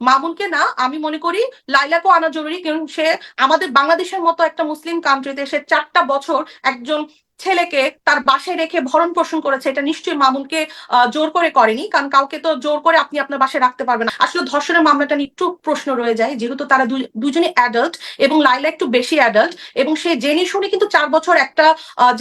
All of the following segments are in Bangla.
মামুনকে না আমি মনে করি লাইলাকেও আনা জরুরি, কারণ সে আমাদের বাংলাদেশের মতো একটা মুসলিম কান্ট্রিতে সে চারটা বছর একজন ছেলেকে তার বাসায় রেখে ভরণ পোষণ করেছে, এটা নিশ্চয়ই মামুনকে জোর করে করেনি, কারণ কাউকে তো জোর করে আপনি আপনার বাসায় রাখতে পারবেন আসলে ধর্ষণের মামলাটা নিয়ে একটু প্রশ্ন রয়ে যায়, যেহেতু তারা দু- দুজনই অ্যাডাল্ট এবং লাইলা একটু বেশি অ্যাডাল্ট এবং সে জেনে শুনে কিন্তু চার বছর একটা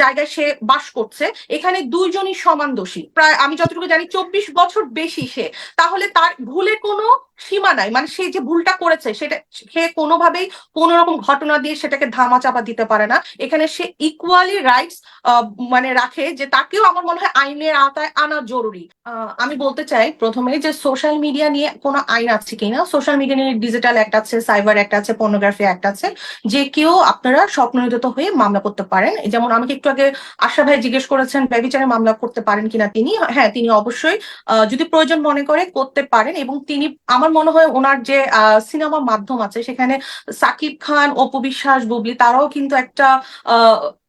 জায়গায় সে বাস করছে, এখানে দুইজনই সমান দোষী। প্রায়, আমি যতটুকু জানি, চব্বিশ বছর বেশি সে। তাহলে তার ভুলে কোনো সীমা নাই মানে সে যে ভুলটা করেছে, সেটা, সে কোনোভাবেই কোন রকম ঘটনা দিয়ে সেটাকে ধামাচাপা দিতে পারে না। এখানে সে ইকুয়ালি রাইটস মানে রাখে যে তাকেও আমার মনে হয় আইনের আওতায় আনা জরুরি। আমি বলতে চাই প্রথমে যে সোশ্যাল মিডিয়া নিয়ে কোনো আইন আছে কিনা? সোশ্যাল মিডিয়া নিয়ে ডিজিটাল অ্যাক্ট আছে সাইবার অ্যাক্ট আছে পর্নোগ্রাফি অ্যাক্ট আছে, যে কেউ আপনারা স্বপ্ননিত হয়ে মামলা করতে পারেন। যেমন আমাকে একটু আগে আশা ভাই জিজ্ঞেস করেছেন ব্যবিচারে মামলা করতে পারেন কিনা তিনি? হ্যাঁ তিনি অবশ্যই যদি প্রয়োজন মনে করে করতে পারেন এবং তিনি, আমার মনে হয় ওনার যে সিনেমা মাধ্যম আছে, সেখানে সাকিব খান, অপু বিশ্বাস, বুবলি, তারাও কিন্তু একটা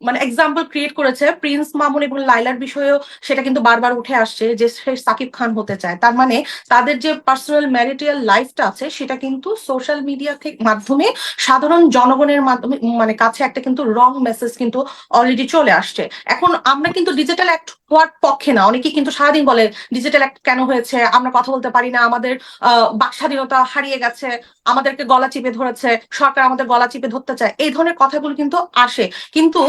মানে এক্সাম্পল ক্রিয়েট করেছে প্রিন্স মামুন এবং লাইলার বিষয়েও সেটা কিন্তু বারবার উঠে আসছে যে সে সাকিব খান হতে চায়। তার মানে তাদের যে পার্সোনাল ম্যারিটাল লাইফটা আছে সেটা কিন্তু সোশ্যাল মিডিয়া থেকে মাধ্যমে সাধারণ জনগণের মাধ্যমে মানে কাছে একটা কিন্তু রং মেসেজ কিন্তু অলরেডি চলে আসছে। এখন আমরা কিন্তু ডিজিটাল অ্যাক্ট হওয়ার পক্ষে না। অনেকেই কিন্তু সারাদিন বলে ডিজিটাল অ্যাক্ট কেন হয়েছে? আমরা কথা বলতে পারি না। আমাদের বাক স্বাধীনতা হারিয়ে গেছে। আমাদেরকে গলা চিপে ধরেছে। সরকার আমাদের গলা চিপে ধরতে চায়। এই ধরনের কথাগুলো কিন্তু আসে। কিন্তু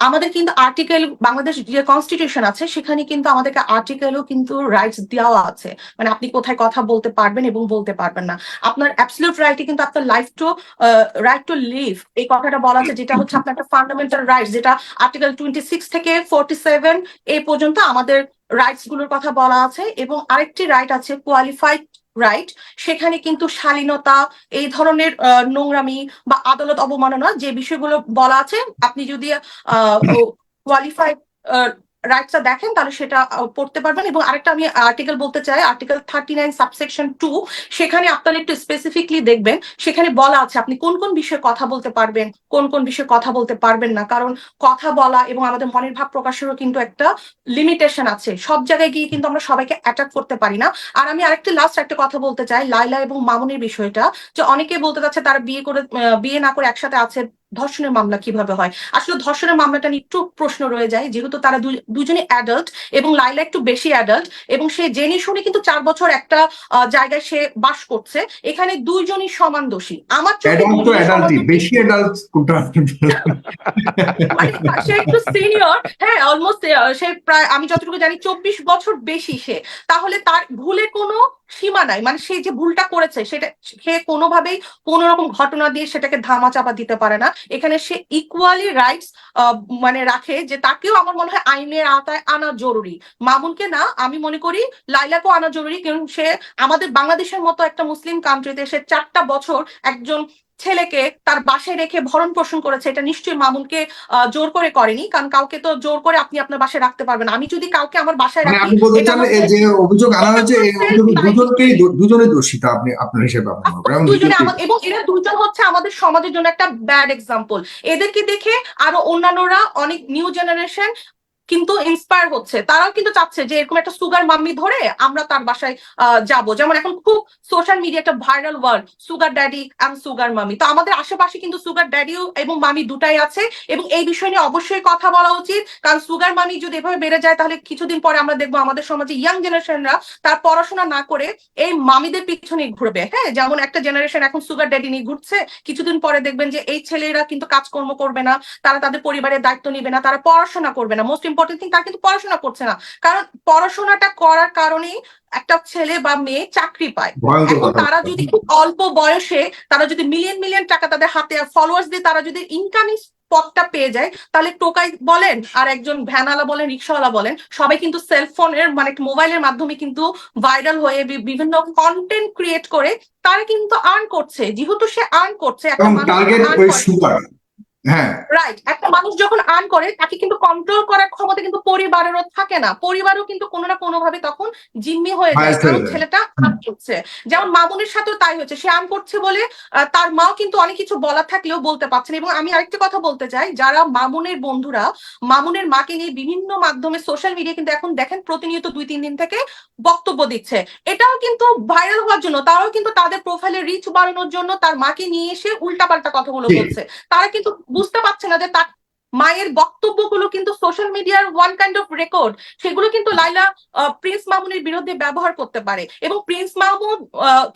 আমাদের কিন্তু আর্টিকেল বাংলাদেশ যে কনস্টিটিউশন আছে, সেখানে কিন্তু আমাদেরকে আর্টিকেলও কিন্তু রাইটস দেওয়া আছে। মানে আপনি কোথায় কথা বলতে পারবেন এবং বলতে পারবেন না। আপনার অ্যাবসলিউট রাইটে কিন্তু আপনার life to right to live এই কথাটা বলা আছে, যেটা হচ্ছে আপনার একটা ফান্ডামেন্টাল রাইটস যেটা আর্টিকেল টোয়েন্টি সিক্স থেকে ফোর্টি সেভেন এই পর্যন্ত আমাদের রাইটসগুলোর কথা বলা আছে। এবং আরেকটি রাইট আছে কোয়ালিফাইড রাইট সেখানে কিন্তু শালীনতা, এই ধরনের নোংরামি বা আদালত অবমাননা যে বিষয়গুলো বলা আছে, আপনি যদি কোয়ালিফাইড রাইটসটা দেখেন, তাহলে সেটা পড়তে পারবেন। এবং আরেকটা আমি আর্টিকেল বলতে চাই article thirty nine subsection two সেখানে আপনারা একটু স্পেসিফিকলি দেখবেন, সেখানে বলা আছে আপনি কোন কোন বিষয়ে কথা বলতে পারবেন, কোন কোন বিষয়ে কথা বলতে পারবেন না। কারণ কথা বলা এবং আমাদের মনের ভাব প্রকাশেরও কিন্তু একটা লিমিটেশন আছে। সব জায়গায় গিয়ে কিন্তু আমরা সবাইকে অ্যাটাক করতে পারি না। আর আমি আরেকটা লাস্ট একটা কথা বলতে চাই লাইলা এবং মামুনের বিষয়টা। যে অনেকে বলতে চাচ্ছে তারা বিয়ে করে বিয়ে না করে একসাথে আছে ধর্ষণের মামলা কীভাবে হয়? আসলে ধর্ষণের মামলাটা নিয়ে একটু প্রশ্ন রয়ে যায়। যেহেতু তারা দু- দুজনই অ্যাডাল্ট এবং লাইলা একটু বেশি অ্যাডাল্ট এবং সে জেনে শুনে কিন্তু চার বছর একটা জায়গায় সে বাস করছে। এখানে দুইজনই সমান দোষী। আমার। বেশি অ্যাডাল্ট মানে সে একটু সিনিয়র হ্যাঁ অলমোস্ট সে প্রায় আমি যতটুকু জানি চব্বিশ বছর বেশি সে। তাহলে তার ভুলে কোনো সীমা নাই। মানে সে যে ভুলটা করেছে, সেটা সে কোনোভাবেই কোন রকম ঘটনা দিয়ে সেটাকে ধামা চাপা দিতে পারে না। এখানে সে ইকুয়ালি রাইটস মানে রাখে যে তাকেও আমার মনে হয় আইনের আওতায় আনা জরুরি। মামুনকে না, আমি মনে করি লাইলাকেও আনা জরুরি। কারণ সে আমাদের বাংলাদেশের মতো একটা মুসলিম কান্ট্রিতে সে চারটা বছর একজন ছেলেকে তার বাসায় রেখে ভরণ পোষণ করেছে এটা নিশ্চয়ই মামুনকে জোর করে করেনি কারণ কাউকে তো জোর করে আপনি আপনার বাসায় রাখতে পারবেন আমি যদি কাউকে আমার বাসায় মানে রাখি আপনি বলতে চান যে অভিযোগ আনা হয়েছে দুজনকেই দুজনে দোষিতা আপনি আপনার হিসেবে মনে দুজনে এবং এরা দুজন হচ্ছে আমাদের সমাজের জন্য একটা ব্যাড এক্সাম্পল এদেরকে দেখে আরও অন্যান্যরা অনেক নিউ জেনারেশন কিন্তু ইন্সপায়ার হচ্ছে। তারাও কিন্তু চাচ্ছে যে এরকম একটা সুগার মাম্মি ধরে আমরা তার বাসায় যাব। যেমন এখন খুব সোশ্যাল মিডিয়া একটা viral word sugar daddy and sugar mummy তো আমাদের আশেপাশে কিন্তু সুগার ড্যাডিও এবং মামি দুটাই আছে এবং এই বিষয় নিয়ে অবশ্যই কথা বলা উচিত। কারণ সুগার মামি যদি এভাবে বেড়ে যায়, তাহলে কিছুদিন পরে আমরা দেখব আমাদের সমাজে ইয়াং জেনারেশনরা তার পড়াশোনা না করে এই মামিদের পিছনে ঘুরবে। হ্যাঁ যেমন একটা জেনারেশন এখন সুগার ড্যাডি নিয়ে ঘুরছে, কিছুদিন পরে দেখবেন যে এই ছেলেরা কিন্তু কাজকর্ম করবে না, তারা তাদের পরিবারের দায়িত্ব নিবে না, তারা পড়াশোনা করবে না। মোস্ট ইম্পর্টেন্ট থিং তারা কিন্তু পড়াশোনা করছে না। কারণ পড়াশোনাটা করার কারণেই একটা ছেলে বা মেয়ে চাকরি পায়। এখন তারা যদি অল্প বয়সে তারা যদি মিলিয়ন মিলিয়ন টাকা তাদের হাতে ফলোয়ার্স দিয়ে তারা যদি ইনকামিং পথটা পেয়ে যায় তাহলে টোকাই বলেন আর একজন ভ্যানওয়ালা বলেন রিক্সাওয়ালা বলেন সবাই কিন্তু সেলফোনের মানে মোবাইলের মাধ্যমে কিন্তু ভাইরাল হয়ে বিভিন্ন কন্টেন্ট ক্রিয়েট করে তারা কিন্তু আর্ন করছে। যেহেতু সে আর্ন করছে একটা সুগার হ্যাঁ। রাইট একটা মানুষ যখন আর্ন করে তাকে কিন্তু কন্ট্রোল করার ক্ষমতা কিন্তু পরিবারেরও থাকে না। পরিবারও কিন্তু কোনো না কোনো ভাবে তখন জিম্মি হয়ে যায় কারণ ছেলেটা আর্ন করছে। যেমন মামুনের সাথেও তাই হচ্ছে সে আর্ন করছে বলে তার মাও কিন্তু অনেক কিছু বলার থাকলেও বলতে পারছে না। এবং আমি আরেকটা কথা বলতে চাই যারা মামুনের বন্ধুরা মামুনের মাকে নিয়ে বিভিন্ন মাধ্যমে সোশ্যাল মিডিয়া কিন্তু এখন দেখেন প্রতিনিয়ত দুই তিন দিন থেকে বক্তব্য দিচ্ছে। এটাও কিন্তু ভাইরাল হওয়ার জন্য তারাও কিন্তু তাদের প্রোফাইলে রিচ বাড়ানোর জন্য তার মাকে নিয়ে এসে উল্টাপাল্টা কথাগুলো বলছে। তারা কিন্তু বুঝতে পারছে না যে তার মায়ের বক্তব্যগুলো কিন্তু সোশ্যাল মিডিয়ার ওয়ান কাইন্ড অফ রেকর্ড সেগুলো কিন্তু লাইলা প্রিন্স মামুনের বিরুদ্ধে ব্যবহার করতে পারে। এবং প্রিন্স মামুন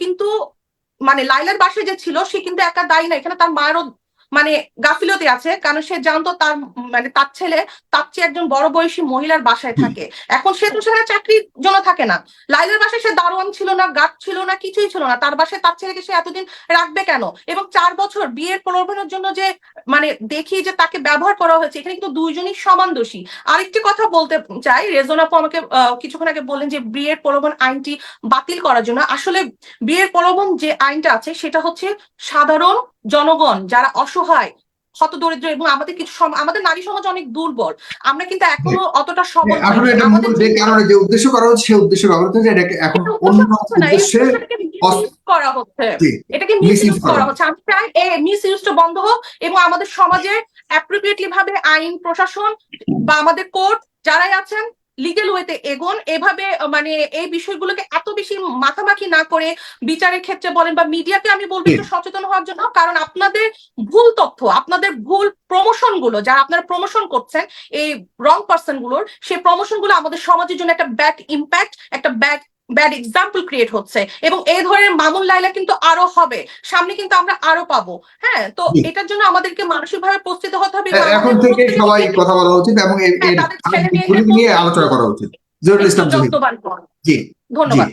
কিন্তু মানে লাইলার বাসায় যে ছিল, সে কিন্তু একা দায়ী না, এখানে তার মায়েরও মানে গাফিলতি আছে কারণ সে জানতো তার মানে তার ছেলে তার চেয়ে একজন বড় বয়সী মহিলার বাসায় থাকে। এখন সে তো সেখানে চাকরির জন্য থাকে না। লাইলের বাসায় সে দারোয়ান ছিল না গার্ড ছিল না কিছুই ছিল না। তার বাসায় তার ছেলেকে সে এতদিন রাখবে কেন? এবং চার বছর বিয়ের প্রলোভনের জন্য যে মানে দেখি যে তাকে ব্যবহার করা হয়েছে এখানে কিন্তু দুইজনই সমান দোষী। আরেকটি কথা বলতে চাই রেজন আপু আমাকে আহ, কিছুক্ষণ আগে বললেন যে বিয়ের প্রলোভন আইনটি বাতিল করার জন্য। আসলে বিয়ের প্রলোভন যে আইনটা আছে সেটা হচ্ছে সাধারণ জনগণ যারা অসহায় হতদরিদ্র এবং আমাদের কিছু আমাদের নারী সমাজ অনেক দুর্বল। আমরা কিন্তু এখনও অতটা সবল যে কারণে যে উদ্দেশ্য করা হচ্ছে সেই উদ্দেশ্য ব্যবহার হচ্ছে এটাকে এখন অন্য উদ্দেশ্য করা হচ্ছে। এটাকে মিস ইউজ করা করা হচ্ছে। আমি চাই এই মিস ইউজটা বন্ধ হোক এবং আমাদের সমাজে অ্যাপ্রোপ্রিয়েটলি ভাবে আইন প্রশাসন বা আমাদের কোর্ট যারাই আছেন লিগেল ওয়েতে এগোন, এভাবে মানে এই বিষয়গুলোকে এত বেশি মাখামাখি না করে বিচারের ক্ষেত্রে বলেন বা মিডিয়াকে আমি বলব। একটু সচেতন হওয়ার জন্য, কারণ আপনাদের ভুল তথ্য, আপনাদের ভুল প্রমোশনগুলো যারা আপনারা প্রমোশন করছেন, এই রং পার্সনগুলোর সেই প্রমোশনগুলো আমাদের সমাজের জন্য একটা ব্যাড ইম্প্যাক্ট একটা ব্যাড ব্যাড এক্সাম্পল ক্রিয়েট হচ্ছে। এবং এই ধরনের মামুন লাইলা কিন্তু আরও হবে। সামনে কিন্তু আমরা আরও পাবো। হ্যাঁ তো এটার জন্য আমাদেরকে মানসিকভাবে প্রস্তুত হতে হবে। এখন থেকে সবাই কথা বলা উচিত এবং হ্যাঁ, নিয়ে আলোচনা করা উচিত। জি। ধন্যবাদ।